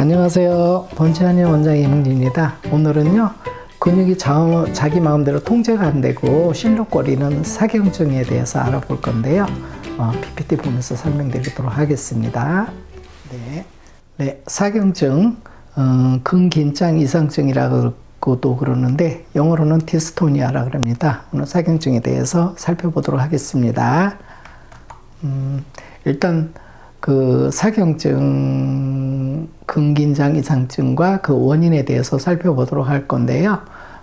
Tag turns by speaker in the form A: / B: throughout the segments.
A: 안녕하세요. 번치한의 원장 이문입니다. 오늘은요, 근육이 자, 자기 마음대로 통제가 안 되고 실룩거리는 사경증에 대해서 알아볼 건데요. 어, PPT 보면서 설명드리도록 하겠습니다. 네, 네 사경증, 어, 근긴장 이상증이라고도 그러는데 영어로는 디스토니아라 그럽니다. 오늘 사경증에 대해서 살펴보도록 하겠습니다. 음, 일단 그 사경증 근긴장 이상증과 그 원인에 대해서 살펴보도록 할 건데요.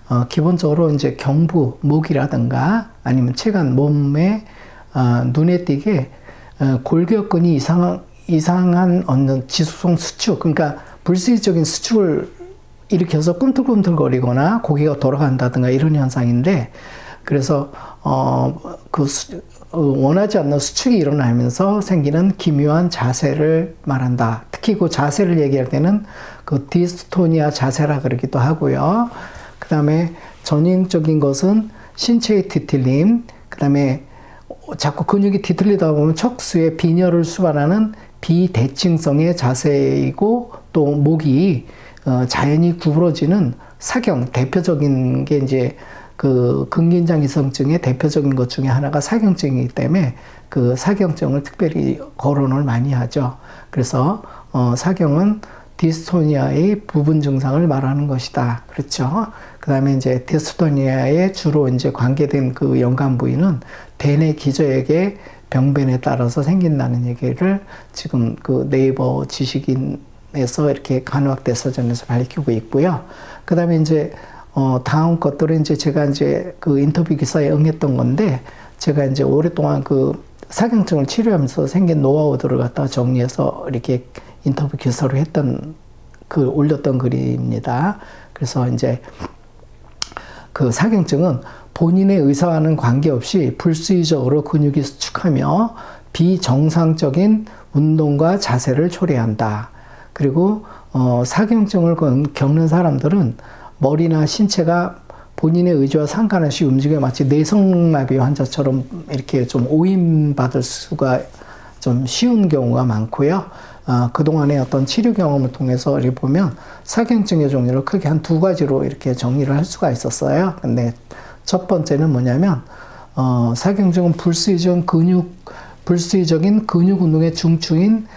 A: 어, 기본적으로 이제 경부, 목이라든가 아니면 체간, 몸에 어, 눈에 띄게 어, 골격근이 이상 이상한 어느 지수성 수축, 그러니까 불수의적인 수축을 일으켜서 꿈틀꿈틀거리거나 고개가 돌아간다든가 이런 현상인데 그래서 어, 원하지 않는 수축이 일어나면서 생기는 기묘한 자세를 말한다. 특히 그 자세를 얘기할 때는 그 디스토니아 자세라 그러기도 하고요. 그 다음에 전형적인 것은 신체의 뒤틀림, 그 다음에 자꾸 근육이 뒤틀리다 보면 척수에 빈혈을 수반하는 비대칭성의 자세이고 또 목이 어, 자연히 구부러지는 사경 대표적인 게 이제 그 근긴장 이성증의 대표적인 것 중에 하나가 사경증이기 때문에 그 사경증을 특별히 거론을 많이 하죠. 그래서 어, 사경은 디스토니아의 부분 증상을 말하는 것이다. 그렇죠. 그 다음에 이제 디스토니아에 주로 이제 관계된 그 연관 부위는 대뇌 기저액의 병변에 따라서 생긴다는 얘기를 지금 그 네이버 지식인에서 이렇게 간호학대 서전에서 밝히고 있고요. 그 다음에 이제 어, 다음 것들은 이제 제가 이제 그 인터뷰 기사에 응했던 건데 제가 이제 오랫동안 그 사경증을 치료하면서 생긴 노하우들을 갖다가 정리해서 이렇게 인터뷰 기사로 했던 그 올렸던 글입니다. 그래서 이제 그 사경증은 본인의 의사와는 관계없이 불수의적으로 근육이 수축하며 비정상적인 운동과 자세를 초래한다. 그리고 어, 사경증을 겪는 사람들은 머리나 신체가 본인의 의지와 상관없이 움직여 마치 내성마비 환자처럼 이렇게 좀 오인받을 수가 좀 쉬운 경우가 많고요. 어, 그동안의 어떤 치료 경험을 통해서 이렇게 보면 사경증의 종류를 크게 한 두 가지로 이렇게 정리를 할 수가 있었어요. 근데 첫 번째는 뭐냐면, 어, 사경증은 불수의적 근육, 불수의적인 근육 운동의 중추인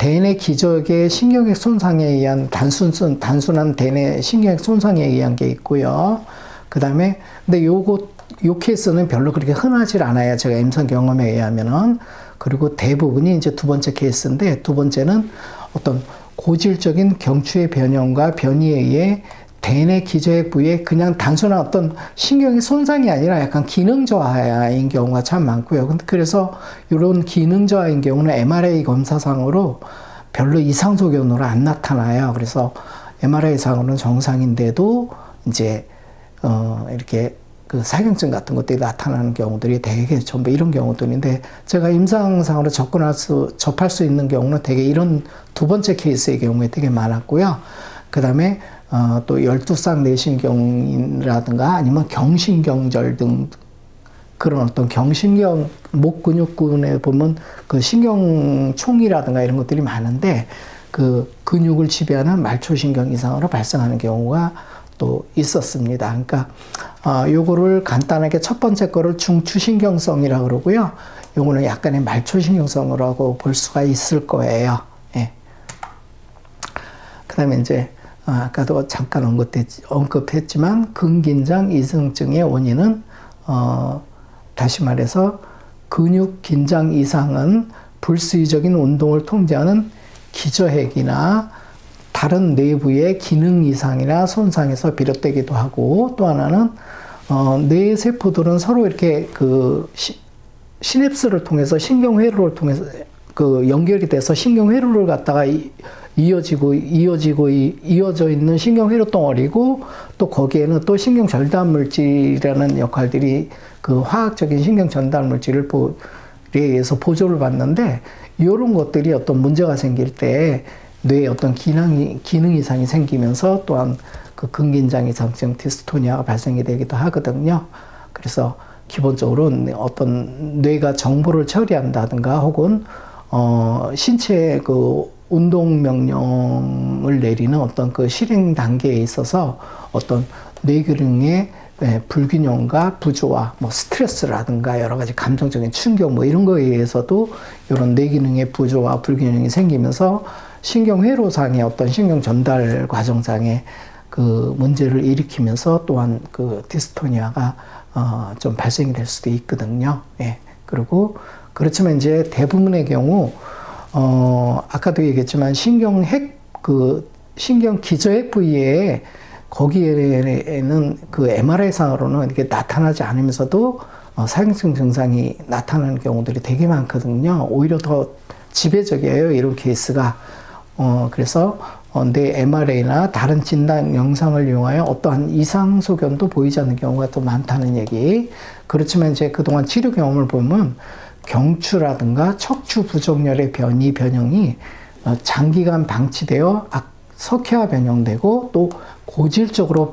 A: 대뇌 기저의 신경액 손상에 의한 단순 단순한 대뇌 신경액 손상에 의한 게 있고요. 그 다음에 근데 요거 요 케이스는 별로 그렇게 흔하질 않아요. 제가 임상 경험에 의하면은 그리고 대부분이 이제 두 번째 케이스인데 두 번째는 어떤 고질적인 경추의 변형과 변이에 의해 대뇌 기저액 부위에 그냥 단순한 어떤 신경의 손상이 아니라 약간 기능 저하인 경우가 참 많고요. 근데 그래서 이런 기능 저하인 경우는 MRI 검사상으로 별로 이상 소견으로 안 나타나요. 그래서 MRI 상으로는 정상인데도 이제 어 이렇게 그 사경증 같은 것들이 나타나는 경우들이 되게 전부 이런 경우들인데 제가 임상상으로 접근할 수 접할 수 있는 경우는 되게 이런 두 번째 케이스의 경우에 되게 많았고요. 그 다음에 어, 또 열두쌍 내신경이라든가 아니면 경신경절 등 그런 어떤 경신경 목 근육군에 보면 그 신경총이라든가 이런 것들이 많은데 그 근육을 지배하는 말초신경 이상으로 발생하는 경우가 또 있었습니다. 그러니까 어, 요거를 간단하게 첫 번째 거를 중추신경성이라고 그러고요. 요거는 약간의 말초신경성이라고 볼 수가 있을 거예요. 예. 그다음에 이제 아, 아까도 잠깐 언급했, 언급했지만 근긴장 이승증의 원인은 어, 다시 말해서 근육 긴장 이상은 불수의적인 운동을 통제하는 기저핵이나 다른 내부의 기능 이상이나 손상에서 비롯되기도 하고 또 하나는 어, 뇌 세포들은 서로 이렇게 그 시, 시냅스를 통해서 신경 회로를 통해서 그 연결이 돼서 신경 회로를 갖다가 이, 이어지고 이어지고 이어져 있는 신경 회로 덩어리고 또 거기에는 또 신경 절단 물질이라는 역할들이 그 화학적인 신경 전달 물질을 보, 에 의해서 보조를 받는데 이런 것들이 어떤 문제가 생길 때 뇌에 어떤 기능 기능 이상이 생기면서 또한 그 근긴장 이상증 디스토니아가 발생이 되기도 하거든요. 그래서 기본적으로 어떤 뇌가 정보를 처리한다든가 혹은 어 신체의 그 운동 명령을 내리는 어떤 그 실행 단계에 있어서 어떤 뇌기능의 예, 불균형과 부조화, 뭐 스트레스라든가 여러 가지 감정적인 충격 뭐 이런 거에 의해서도 이런 뇌기능의 부조화, 불균형이 생기면서 신경회로상의 어떤 신경 전달 과정상의 그 문제를 일으키면서 또한 그 디스토니아가 어, 좀 발생이 될 수도 있거든요. 예. 그리고 그렇지만 이제 대부분의 경우 어, 아까도 얘기했지만 신경 핵 그 신경 기저핵 부위에 거기에는 그 MRI상으로는 이렇게 나타나지 않으면서도 어, 사경증 증상이 나타나는 경우들이 되게 많거든요. 오히려 더 지배적이에요. 이런 케이스가. 어, 그래서 어, 내 MRI나 다른 진단 영상을 이용하여 어떠한 이상 소견도 보이지 않는 경우가 또 많다는 얘기. 그렇지만 이제 그동안 치료 경험을 보면 경추라든가 척추 부종열의 변이 변형이 어, 장기간 방치되어 석회화 변형되고 또 고질적으로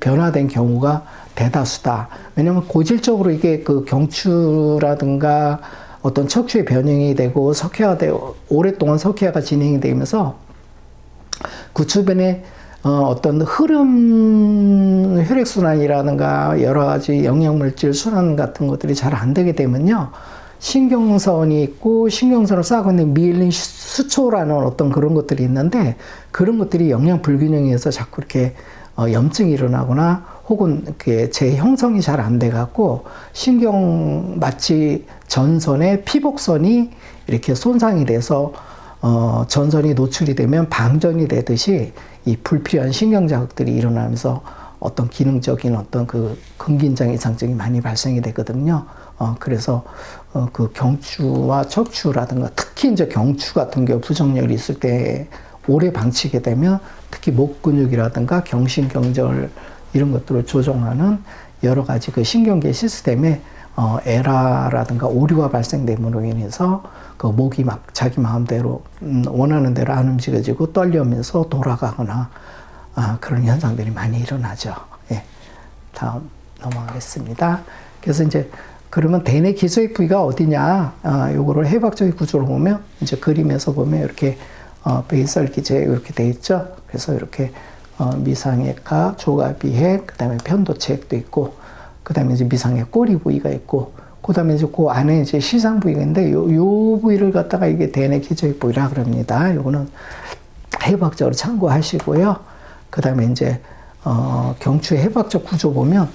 A: 변화된 경우가 대다수다. 왜냐하면 고질적으로 이게 그 경추라든가 어떤 척추의 변형이 되고 석회화되고 오랫동안 석회화가 진행이 되면서 그 주변에 어, 어떤 흐름 혈액순환이라든가 여러 가지 영양물질 순환 같은 것들이 잘 안 되게 되면요. 신경선이 있고 신경선을 싸고 있는 미엘린 수초라는 어떤 그런 것들이 있는데 그런 것들이 영양 불균형에 서 자꾸 이렇게 어, 염증이 일어나거나 혹은 그 재형성이 잘 안 돼 갖고 신경 마치 전선의 피복선이 이렇게 손상이 돼서 어, 전선이 노출이 되면 방전이 되듯이 이 불필요한 신경 자극들이 일어나면서 어떤 기능적인 어떤 그 근긴장 이상증이 많이 발생이 되거든요. 어, 그래서 어, 그 경추와 척추라든가 특히 이제 경추 같은 경우 부정열이 있을 때 오래 방치게 되면 특히 목 근육이라든가 경신경절 이런 것들을 조종하는 여러 가지 그 신경계 시스템에 어, 에라라든가 오류가 발생됨으로 인해서 그 목이 막 자기 마음대로 음, 원하는 대로 안 움직여지고 떨려면서 돌아가거나 아, 그런 현상들이 많이 일어나죠. 예. 다음 넘어가겠습니다. 그래서 이제 그러면 대뇌 기소의 부위가 어디냐? 아, 요거를 해박적인 구조로 보면 이제 그림에서 보면 이렇게 어, 베이설 기제 이렇게 돼 있죠. 그래서 이렇게 어, 미상액과 조가비핵, 그다음에 편도체액도 있고, 그다음에 이제 미상액 꼬리 부위가 있고, 그다음에 이제 그 안에 이제 시상 부위가 있는데 요, 요 부위를 갖다가 이게 대뇌 기저액 부위라 그럽니다. 요거는 해박적으로 참고하시고요. 그다음에 이제 어, 경추의 해박적 구조 보면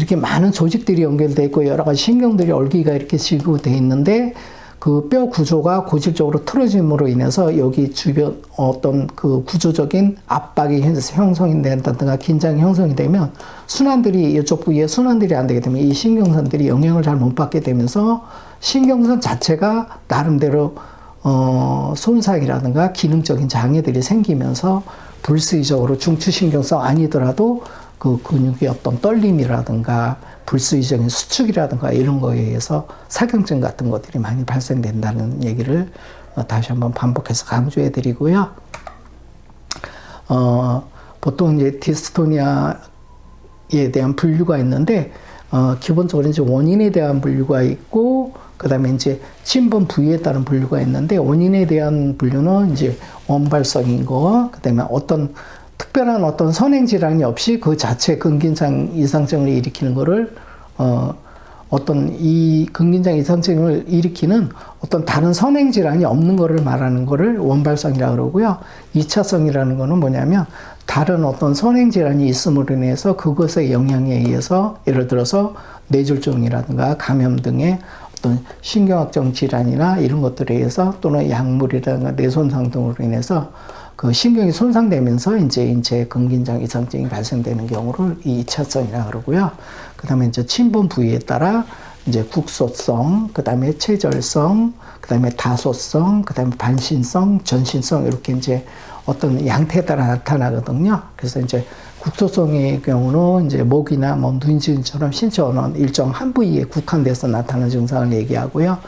A: 이렇게 많은 조직들이 연결돼 있고 여러 가지 신경들이 얼기가 이렇게 지구돼 있는데 그 뼈 구조가 고질적으로 틀어짐으로 인해서 여기 주변 어떤 그 구조적인 압박이 형성이 된다든가 긴장이 형성이 되면 순환들이 이쪽 부위에 순환들이 안 되게 되면 이 신경선들이 영향을 잘 못 받게 되면서 신경선 자체가 나름대로 어, 손상이라든가 기능적인 장애들이 생기면서 불수의적으로 중추신경성 아니더라도 그 근육의 어떤 떨림이라든가 불수의적인 수축이라든가 이런 거에 의해서 사경증 같은 것들이 많이 발생된다는 얘기를 어, 다시 한번 반복해서 강조해 드리고요. 어, 보통 이제 디스토니아에 대한 분류가 있는데, 어, 기본적으로 이제 원인에 대한 분류가 있고, 그 다음에 이제 침범 부위에 따른 분류가 있는데, 원인에 대한 분류는 이제 원발성인 거, 그 다음에 어떤 특별한 어떤 선행 질환이 없이 그 자체 근긴장 이상증을 일으키는 거를 어 어떤 이 근긴장 이상증을 일으키는 어떤 다른 선행 질환이 없는 거를 말하는 거를 원발성이라고 그러고요. 2차성이라는 거는 뭐냐면 다른 어떤 선행 질환이 있음으로 인해서 그것의 영향에 의해서 예를 들어서 뇌졸중이라든가 감염 등의 어떤 신경학적 질환이나 이런 것들에 의해서 또는 약물이라든가 뇌손상 등으로 인해서 그 신경이 손상되면서 이제 인체 근긴장 이상증이 발생되는 경우를 이 2차성이라 그러고요. 그 다음에 이제 침범 부위에 따라 이제 국소성, 그 다음에 체절성, 그 다음에 다소성, 그 다음에 반신성, 전신성 이렇게 이제 어떤 양태에 따라 나타나거든요. 그래서 이제 국소성의 경우는 이제 목이나 뭐 눈진처럼 신체 어느 일정 한 부위에 국한돼서 나타나는 증상을 얘기하고요.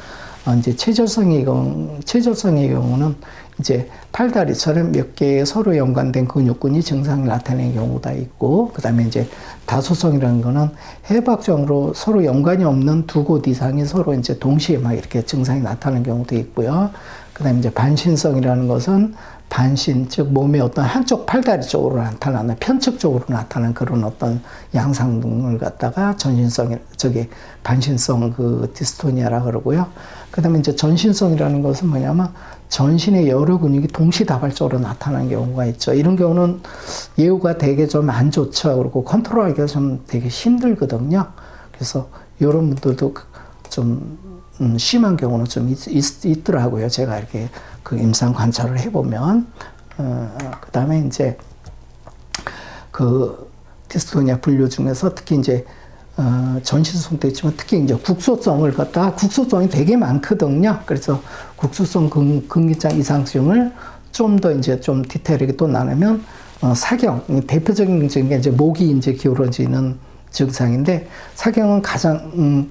A: 어, 이제 체절성의 경우, 체절성의 경우는 이제 팔다리처럼 몇 개의 서로 연관된 근육군이 증상이 나타내는 경우가 있고, 그 다음에 이제 다소성이라는 거는 해박적으로 서로 연관이 없는 두 곳 이상이 서로 이제 동시에 막 이렇게 증상이 나타나는 경우도 있고요. 그 그다음에 이제 반신성이라는 것은 반신 즉 몸의 어떤 한쪽 팔다리 쪽으로 나타나는 편측 쪽으로 나타나는 그런 어떤 양상을 갖다가 전신성 저기 반신성 그 디스토니아라 그러고요. 그다음에 이제 전신성이라는 것은 뭐냐면 전신의 여러 근육이 동시다발적으로 나타나는 경우가 있죠. 이런 경우는 예후가 되게 좀 안 좋죠. 그리고 컨트롤하기가 좀 되게 힘들거든요. 그래서 이런 분들도 좀 음, 심한 경우는 좀 있, 더라고요 제가 이렇게 그 임상 관찰을 해보면 어, 그 다음에 이제 그 디스토니아 분류 중에서 특히 이제 어, 전신성도 있지만 특히 이제 국소성을 갖다 국소성이 되게 많거든요. 그래서 국소성 근, 근기장 이상증을 좀 더 이제 좀 디테일하게 또 나누면 어, 사경 대표적인 증게 이제 목이 이제 기울어지는 증상인데 사경은 가장 음,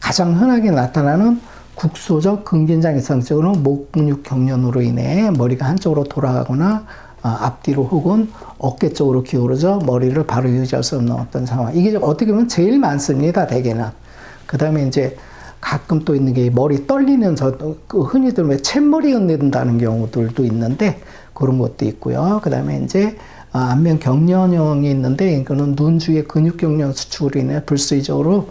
A: 가장 흔하게 나타나는 국소적 근긴장 이상적으로 목 근육 경련으로 인해 머리가 한쪽으로 돌아가거나 어, 앞뒤로 혹은 어깨 쪽으로 기울어져 머리를 바로 유지할 수 없는 어떤 상황. 이게 어떻게 보면 제일 많습니다, 대개는. 그 다음에 이제 가끔 또 있는 게 머리 떨리는 저, 그 흔히들 왜 챗머리 흔든다는 경우들도 있는데 그런 것도 있고요. 그 다음에 이제 어, 안면 경련형이 있는데 이거는 눈 주위의 근육 경련 수축으로 인해 불수의적으로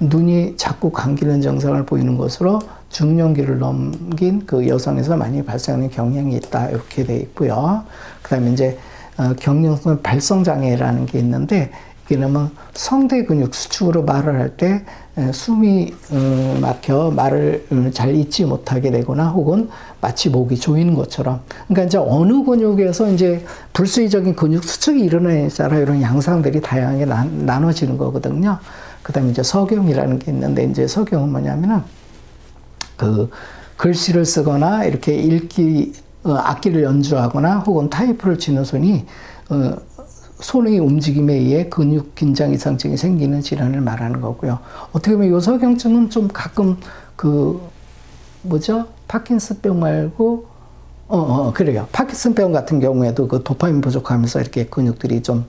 A: 눈이 자꾸 감기는 증상을 보이는 것으로 중년기를 넘긴 그 여성에서 많이 발생하는 경향이 있다 이렇게 돼 있고요. 그다음에 이제 어, 경련성 발성 장애라는 게 있는데 이게는 성대 근육 수축으로 말을 할 때 숨이 어, 막혀 말을 음, 잘 잊지 못하게 되거나 혹은 마치 목이 조이는 것처럼 그러니까 이제 어느 근육에서 이제 불수의적인 근육 수축이 일어나잖아 이런 양상들이 다양하게 나, 나눠지는 거거든요. 그다음에 이제 서경이라는 게 있는데 이제 서경은 뭐냐면은 그 글씨를 쓰거나 이렇게 읽기 어, 악기를 연주하거나 혹은 타이프를 치는 손이 어, 손의 움직임에 의해 근육 긴장 이상증이 생기는 질환을 말하는 거고요. 어떻게 보면 요서경증은 좀 가끔 그 뭐죠? 파킨슨병 말고 어, 어 그래요. 파킨슨병 같은 경우에도 그 도파민 부족하면서 이렇게 근육들이 좀 어,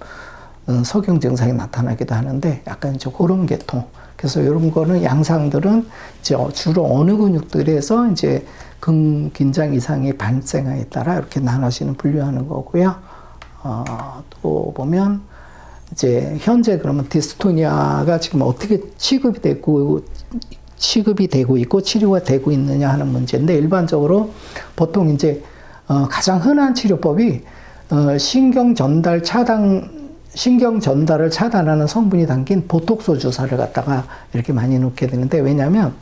A: 석영 증상이 나타나기도 하는데 약간 이제 그런 계통. 그래서 이런 거는 양상들은 이제 주로 어느 근육들에서 이제 근긴장 이상이 발생하에 따라 이렇게 나눠지는 분류하는 거고요. 어, 또 보면 이제 현재 그러면 디스토니아가 지금 어떻게 취급이 되고 취급이 되고 있고 치료가 되고 있느냐 하는 문제인데 일반적으로 보통 이제 어, 가장 흔한 치료법이 어, 신경 전달 차단 신경 전달을 차단하는 성분이 담긴 보톡소 주사를 갖다가 이렇게 많이 놓게 되는데 왜냐하면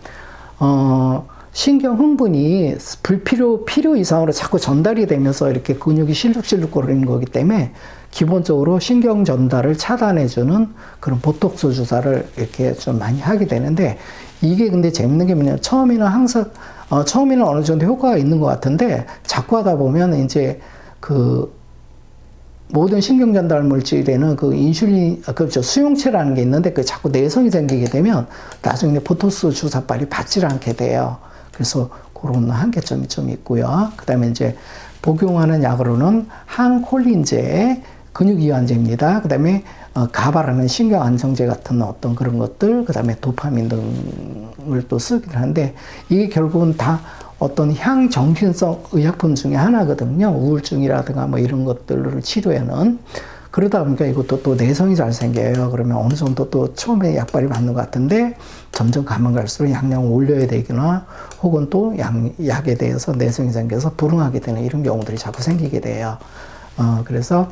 A: 어 신경 흥분이 불필요 필요 이상으로 자꾸 전달이 되면서 이렇게 근육이 실룩실룩 거리는 거기 때문에 기본적으로 신경 전달을 차단해주는 그런 보톡소 주사를 이렇게 좀 많이 하게 되는데 이게 근데 재밌는 게 뭐냐면 처음에는 항상 어, 처음에는 어느 정도 효과가 있는 것 같은데 자꾸 하다 보면 이제 그 모든 신경 전달 물질에는 그 인슐린, 아, 그렇죠. 수용체라는 게 있는데 그 자꾸 내성이 생기게 되면 나중에 포토스 주사빨이 받질 않게 돼요. 그래서 그런 한계점이 좀 있고요. 그 다음에 이제 복용하는 약으로는 항콜린제, 근육이완제입니다. 그 다음에 어, 가바라는 신경 안정제 같은 어떤 그런 것들, 그 다음에 도파민 등을 또 쓰긴 하는데 이게 결국은 다 어떤 향정신성 의약품 중에 하나거든요. 우울증이라든가 뭐 이런 것들을 치료에는. 그러다 보니까 이것도 또 내성이 잘 생겨요. 그러면 어느 정도 또 처음에 약발이 맞는 것 같은데 점점 가면 갈수록 양량을 올려야 되거나 혹은 또 약, 약에 대해서 내성이 생겨서 불응하게 되는 이런 경우들이 자꾸 생기게 돼요. 어, 그래서,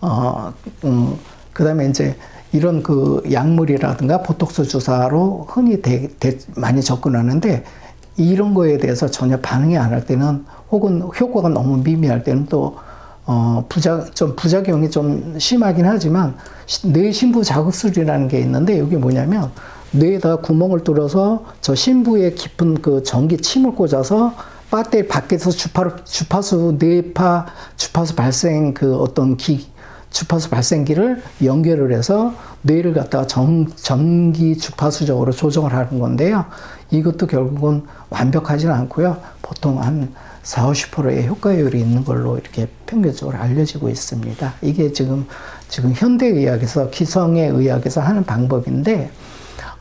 A: 어, 음, 그 다음에 이제 이런 그 약물이라든가 보톡스 주사로 흔히 대, 대, 많이 접근하는데 이런 거에 대해서 전혀 반응이 안 할 때는 혹은 효과가 너무 미미할 때는 또 어, 부작, 좀 부작용이 좀 심하긴 하지만 뇌 신부 자극술이라는 게 있는데 이게 뭐냐면 뇌에다 구멍을 뚫어서 저 신부의 깊은 그 전기 침을 꽂아서 배터리 밖에서 주파수, 주파수 뇌파 주파수 발생 그 어떤 기, 주파수 발생기를 연결을 해서 뇌를 갖다가 전, 전기 주파수적으로 조정을 하는 건데요. 이것도 결국은 완벽하지는 않고요. 보통 한 40, 50%의 효과율이 있는 걸로 이렇게 평균적으로 알려지고 있습니다. 이게 지금, 지금 현대의학에서, 기성의 의학에서 하는 방법인데,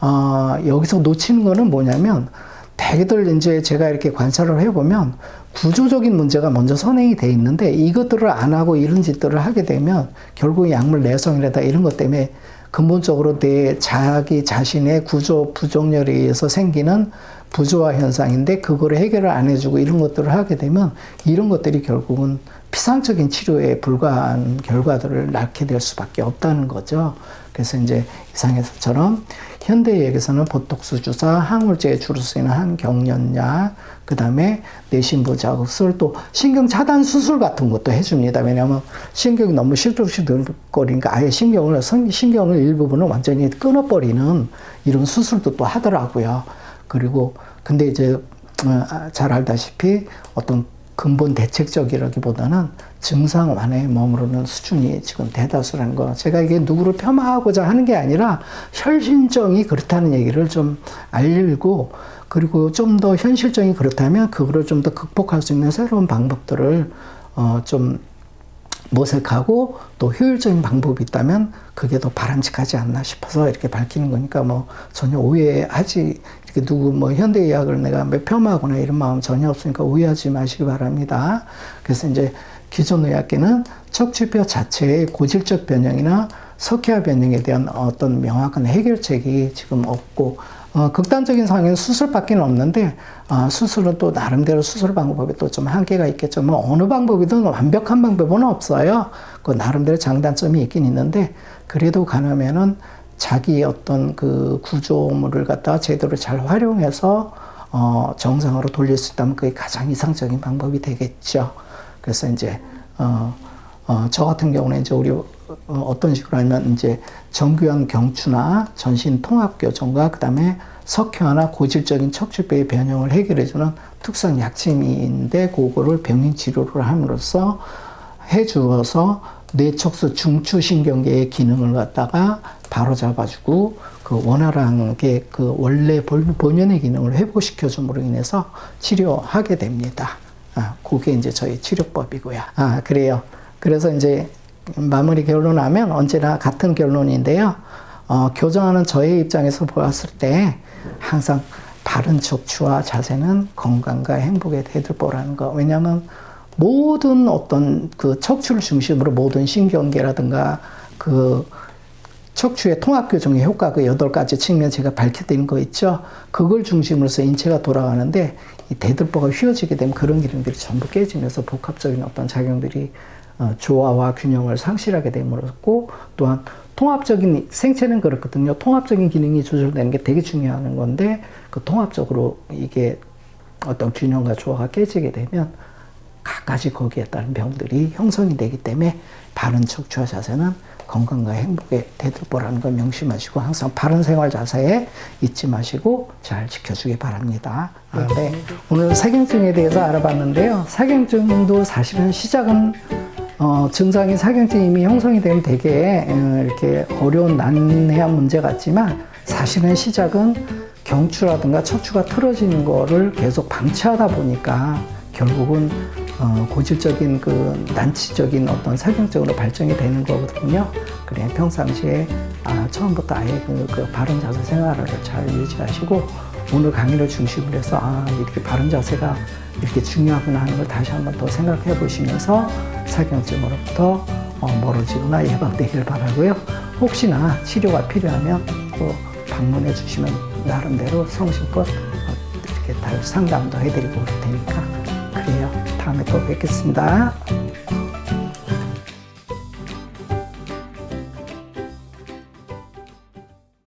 A: 어, 여기서 놓치는 거는 뭐냐면, 대개들 이제 제가 이렇게 관찰을 해보면 구조적인 문제가 먼저 선행이 돼 있는데 이것들을 안 하고 이런 짓들을 하게 되면 결국 약물 내성이라다 이런 것 때문에 근본적으로 내 자기 자신의 구조 부종열에 의해서 생기는 부조화 현상인데 그거를 해결을 안 해주고 이런 것들을 하게 되면 이런 것들이 결국은 피상적인 치료에 불과한 결과들을 낳게 될 수밖에 없다는 거죠. 그래서 이제 이상에서처럼 현대의학에서는 보톡스 주사, 항울제에 주로 쓰이는 항경련약, 그 다음에 내신부 자극술, 또 신경 차단 수술 같은 것도 해줍니다. 왜냐하면 신경이 너무 시들시들거리니까 아예 신경을 성- 신경을 일부분을 완전히 끊어버리는 이런 수술도 또 하더라고요. 그리고 근데 이제 어, 아, 잘 알다시피 어떤 근본 대책적이라기보다는 증상 완화에 머무르는 수준이 지금 대다수라는 거. 제가 이게 누구를 폄하하고자 하는 게 아니라 혈신정이 그렇다는 얘기를 좀 알리고 그리고 좀 더 현실적이 그렇다면 그거를 좀 더 극복할 수 있는 새로운 방법들을 어 좀 모색하고 또 효율적인 방법이 있다면 그게 더 바람직하지 않나 싶어서 이렇게 밝히는 거니까 뭐 전혀 오해하지 이렇게 누구 뭐 현대 의학을 내가 몇 폄하하거나 이런 마음 전혀 없으니까 오해하지 마시기 바랍니다. 그래서 이제 기존 의학계는 척추뼈 자체의 고질적 변형이나 석회화 변형에 대한 어떤 명확한 해결책이 지금 없고 어, 극단적인 상황에는 수술밖에 없는데 아, 수술은 또 나름대로 수술 방법에 또좀 한계가 있겠죠. 뭐 어느 방법이든 완벽한 방법은 없어요. 그 나름대로 장단점이 있긴 있는데 그래도 가능하면은 자기 어떤 그 구조물을 갖다가 제대로 잘 활용해서 어, 정상으로 돌릴 수 있다면 그게 가장 이상적인 방법이 되겠죠. 그래서 이제 어, 어, 저 같은 경우는 이제 우리 어, 어떤 식으로 하면 이제 정교한 경추나 전신 통합 교정과 그다음에 석회화나 고질적인 척추뼈의 변형을 해결해주는 특성 약침인데 그거를 병인 치료를 함으로써 해주어서 뇌척수 중추신경계의 기능을 갖다가 바로 잡아주고 그 원활하게 그 원래 본- 본연의 기능을 회복시켜 줌으로 인해서 치료하게 됩니다. 아, 그게 이제 저희 치료법이고요. 아, 그래요. 그래서 이제 마무리 결론하면 언제나 같은 결론인데요. 어, 교정하는 저의 입장에서 보았을 때 항상 바른 척추와 자세는 건강과 행복의 대들보라는 거. 왜냐하면 모든 어떤 그 척추를 중심으로 모든 신경계라든가 그 척추의 통합 교정의 효과 그 여덟 가지 측면 제가 밝혀드린 거 있죠. 그걸 중심으로 해서 인체가 돌아가는데 이 대들보가 휘어지게 되면 그런 기능들이 전부 깨지면서 복합적인 어떤 작용들이 어, 조화와 균형을 상실하게 됨으로써 또한 통합적인 생체는 그렇거든요. 통합적인 기능이 조절되는 게 되게 중요한 건데 그 통합적으로 이게 어떤 균형과 조화가 깨지게 되면 갖가지 거기에 따른 병들이 형성이 되기 때문에 바른 척추와 자세는 건강과 행복의 대들보라는 걸 명심하시고 항상 바른 생활 자세에 잊지 마시고 잘 지켜주기 바랍니다. 아, 네. 오늘 사경증에 대해서 알아봤는데요. 사경증도 사실은 시작은 어, 증상이 사경증이 이미 형성이 되면 되게 어, 이렇게 어려운 난해한 문제 같지만 사실은 시작은 경추라든가 척추가 틀어지는 거를 계속 방치하다 보니까 결국은 어, 고질적인 그 난치적인 어떤 사경적으로 발전이 되는 거거든요. 그래 평상시에 아, 처음부터 아예 그, 그 바른 자세 생활을 잘 유지하시고 오늘 강의를 중심으로 해서 아 이렇게 바른 자세가 이렇게 중요하구나 하는 걸 다시 한번 더 생각해 보시면서 사경증으로부터 어, 멀어지거나 예방되길 바라고요. 혹시나 치료가 필요하면 또 방문해 주시면 나름대로 성심껏 어, 이렇게 다 상담도 해드리고 그럴 테니까 그래요. 다음에 또 뵙겠습니다.